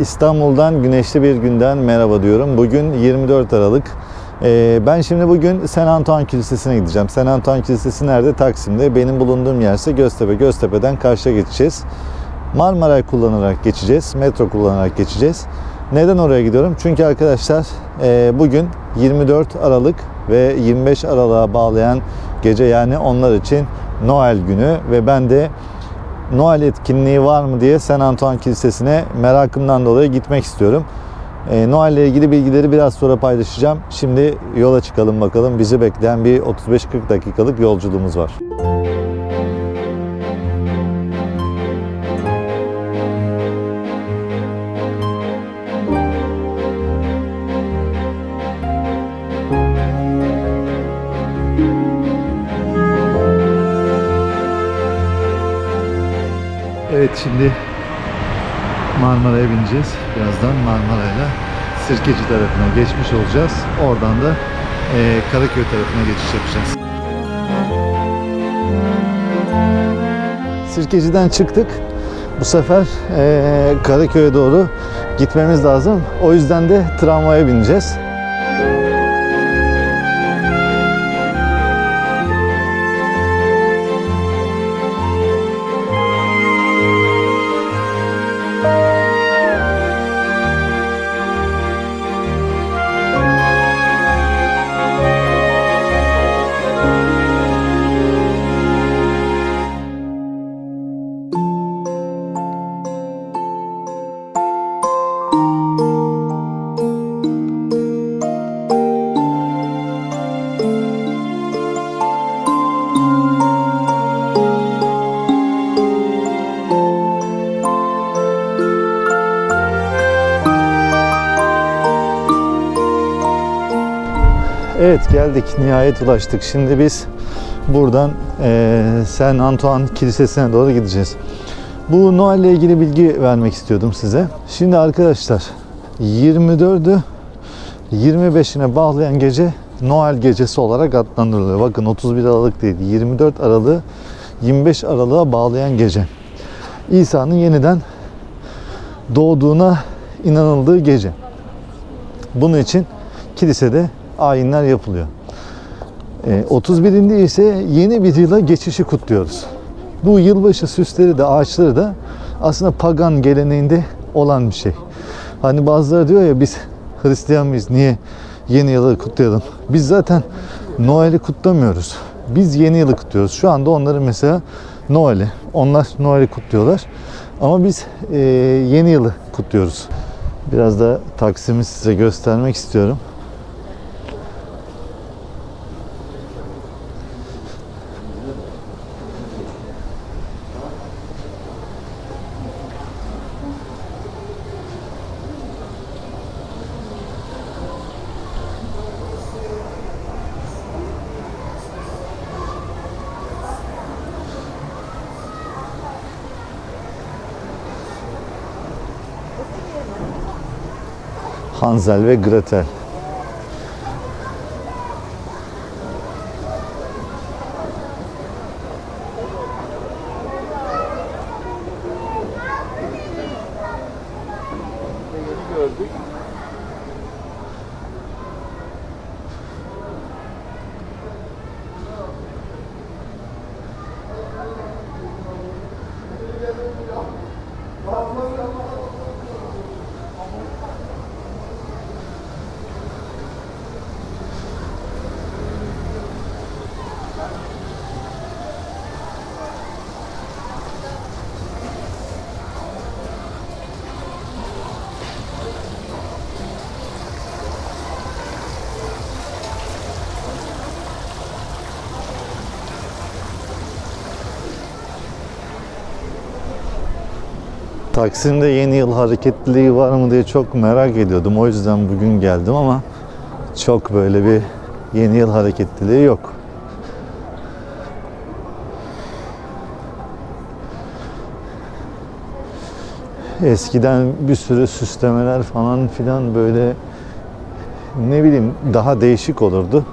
İstanbul'dan güneşli bir günden merhaba diyorum. Bugün 24 Aralık. Ee, ben şimdi bugün Sen Antoine Kilisesi'ne gideceğim. Sen Antoine Kilisesi nerede? Taksim'de. Benim bulunduğum yer ise Göztepe. Göztepe'den karşıya geçeceğiz. Marmaray kullanarak geçeceğiz. Metro kullanarak geçeceğiz. Neden oraya gidiyorum? Çünkü arkadaşlar e, bugün 24 Aralık ve 25 Aralık'a bağlayan gece yani onlar için Noel günü ve ben de Noel etkinliği var mı diye Saint Antoine Kilisesi'ne merakımdan dolayı gitmek istiyorum. E, Noel ile ilgili bilgileri biraz sonra paylaşacağım. Şimdi yola çıkalım bakalım. Bizi bekleyen bir 35-40 dakikalık yolculuğumuz var. Evet şimdi Marmara'ya bineceğiz. Birazdan Marmara'yla Sirkeci tarafına geçmiş olacağız. Oradan da eee, Karaköy tarafına geçiş yapacağız. Sirkeci'den çıktık. Bu sefer eee, Karaköy'e doğru gitmemiz lazım. O yüzden de tramvaya bineceğiz. Evet geldik nihayet ulaştık. Şimdi biz buradan eee Saint Antoine Kilisesi'ne doğru gideceğiz. Bu Noel ile ilgili bilgi vermek istiyordum size. Şimdi arkadaşlar 24'ü 25'ine bağlayan gece Noel gecesi olarak adlandırılıyor. Bakın 31 Aralık değil 24 Aralık'ı 25 Aralık'a bağlayan gece. İsa'nın yeniden doğduğuna inanıldığı gece. Bunun için kilisede ayinler yapılıyor. E, 31'inde ise yeni bir yıla geçişi kutluyoruz. Bu yılbaşı süsleri de ağaçları da aslında pagan geleneğinde olan bir şey. Hani bazıları diyor ya biz Hristiyan mıyız niye yeni yılı kutlayalım? Biz zaten Noel'i kutlamıyoruz. Biz yeni yılı kutluyoruz. Şu anda onların mesela Noel'i. Onlar Noel'i kutluyorlar. Ama biz e, yeni yılı kutluyoruz. Biraz da Taksim'i size göstermek istiyorum. Hansel ve Gretel. Taksim'de yeni yıl hareketliliği var mı diye çok merak ediyordum. O yüzden bugün geldim ama çok böyle bir yeni yıl hareketliliği yok. Eskiden bir sürü süslemeler falan filan böyle ne bileyim daha değişik olurdu.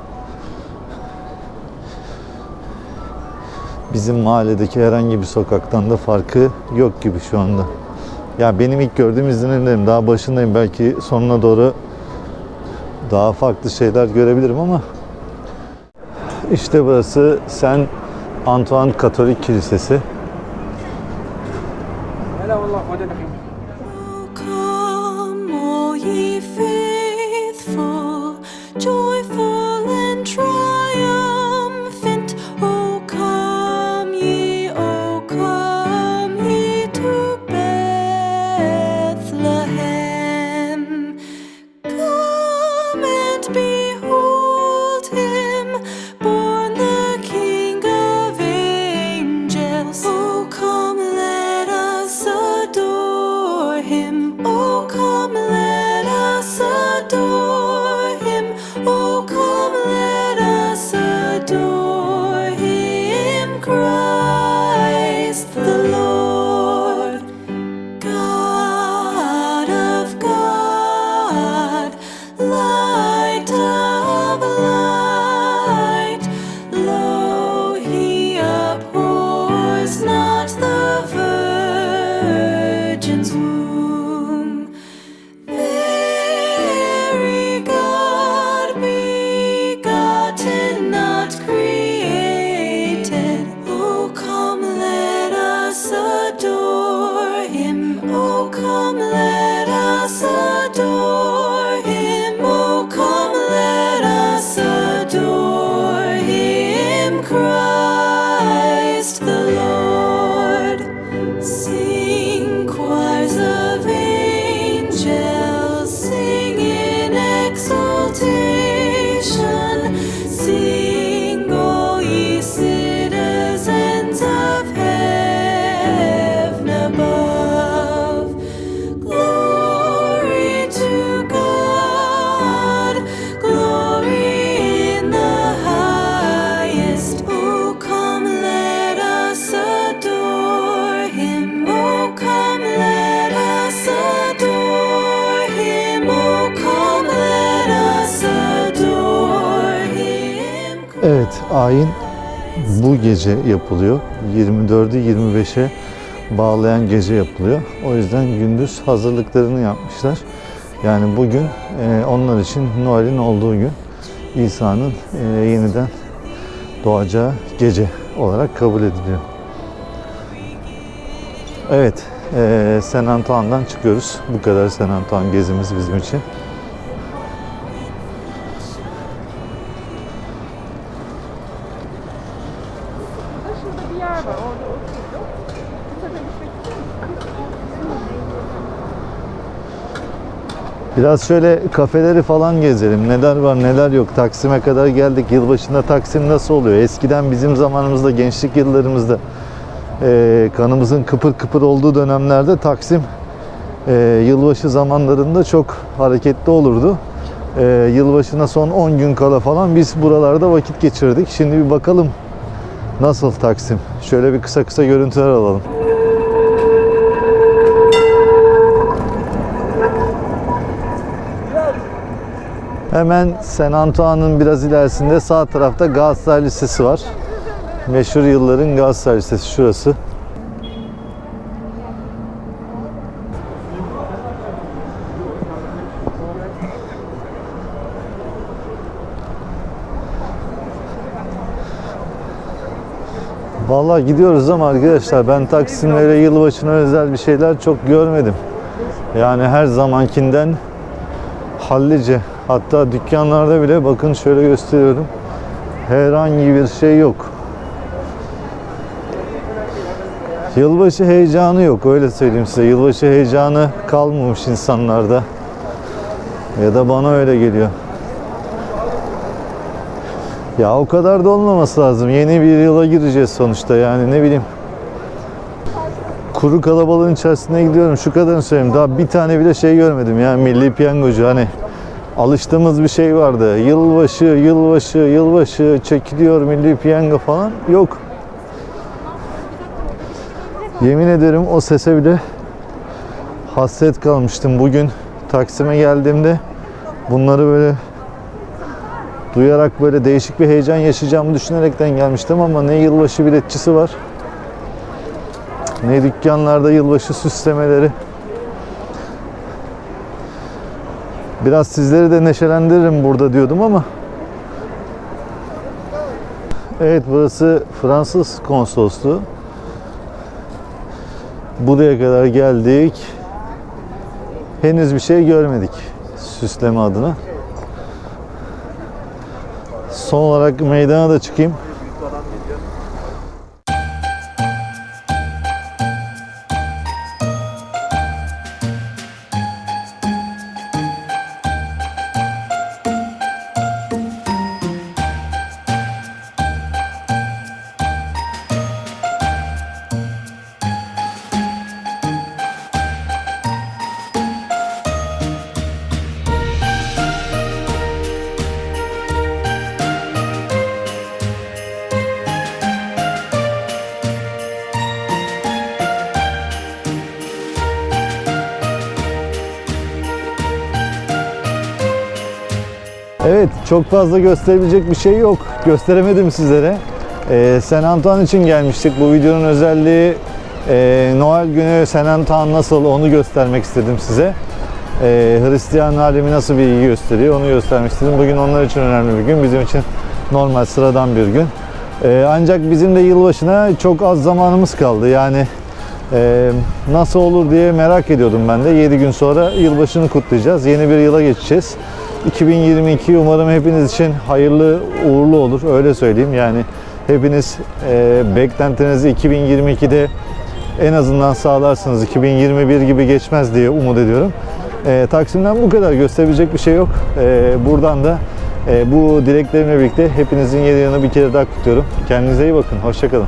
Bizim mahalledeki herhangi bir sokaktan da farkı yok gibi şu anda. Ya benim ilk gördüğüm izlenimlerim. Daha başındayım. Belki sonuna doğru daha farklı şeyler görebilirim ama işte burası Saint Antoine Katolik Kilisesi. Come, him. from love. Evet, ayin bu gece yapılıyor. 24'ü 25'e bağlayan gece yapılıyor. O yüzden gündüz hazırlıklarını yapmışlar. Yani bugün e, onlar için Noel'in olduğu gün İsa'nın e, yeniden doğacağı gece olarak kabul ediliyor. Evet, e, Saint Antoine'dan çıkıyoruz. Bu kadar Saint Antoine gezimiz bizim için. Biraz şöyle kafeleri falan gezelim. Neler var neler yok. Taksim'e kadar geldik. Yılbaşında Taksim nasıl oluyor? Eskiden bizim zamanımızda, gençlik yıllarımızda eee, kanımızın kıpır kıpır olduğu dönemlerde Taksim eee, yılbaşı zamanlarında çok hareketli olurdu. Eee, yılbaşına son 10 gün kala falan biz buralarda vakit geçirdik. Şimdi bir bakalım nasıl Taksim. Şöyle bir kısa kısa görüntüler alalım. Hemen Saint Antoine'ın biraz ilerisinde sağ tarafta Galatasaray Lisesi var. Meşhur yılların Galatasaray Lisesi şurası. Vallahi gidiyoruz ama arkadaşlar ben Taksim'lere yılbaşına özel bir şeyler çok görmedim. Yani her zamankinden hallice. Hatta dükkanlarda bile bakın şöyle gösteriyorum. Herhangi bir şey yok. Yılbaşı heyecanı yok öyle söyleyeyim size. Yılbaşı heyecanı kalmamış insanlarda. Ya da bana öyle geliyor. Ya o kadar da olmaması lazım. Yeni bir yıla gireceğiz sonuçta yani ne bileyim. Kuru kalabalığın içerisine gidiyorum. Şu kadarını söyleyeyim. Daha bir tane bile şey görmedim ya. Milli piyangocu hani alıştığımız bir şey vardı. Yılbaşı, yılbaşı, yılbaşı çekiliyor milli piyango falan. Yok. Yemin ederim o sese bile hasret kalmıştım. Bugün Taksim'e geldiğimde bunları böyle duyarak böyle değişik bir heyecan yaşayacağımı düşünerekten gelmiştim ama ne yılbaşı biletçisi var ne dükkanlarda yılbaşı süslemeleri Biraz sizleri de neşelendiririm burada diyordum ama Evet burası Fransız konsolosluğu. Buraya kadar geldik. Henüz bir şey görmedik süsleme adına. Son olarak meydana da çıkayım. Evet, çok fazla gösterebilecek bir şey yok. Gösteremedim sizlere. Ee, Saint Antoine için gelmiştik. Bu videonun özelliği e, Noel günü Saint Antoine nasıl onu göstermek istedim size. Ee, Hristiyan alemi nasıl bir ilgi gösteriyor onu göstermek istedim. Bugün onlar için önemli bir gün. Bizim için normal sıradan bir gün. Ee, ancak bizim de yılbaşına çok az zamanımız kaldı. Yani e, nasıl olur diye merak ediyordum ben de. 7 gün sonra yılbaşını kutlayacağız. Yeni bir yıla geçeceğiz. 2022 umarım hepiniz için hayırlı uğurlu olur. Öyle söyleyeyim. Yani hepiniz e, beklentinizi 2022'de en azından sağlarsınız. 2021 gibi geçmez diye umut ediyorum. E, Taksim'den bu kadar. Gösterebilecek bir şey yok. E, buradan da e, bu dileklerimle birlikte hepinizin yeni yılını bir kere daha kutluyorum. Kendinize iyi bakın. Hoşçakalın.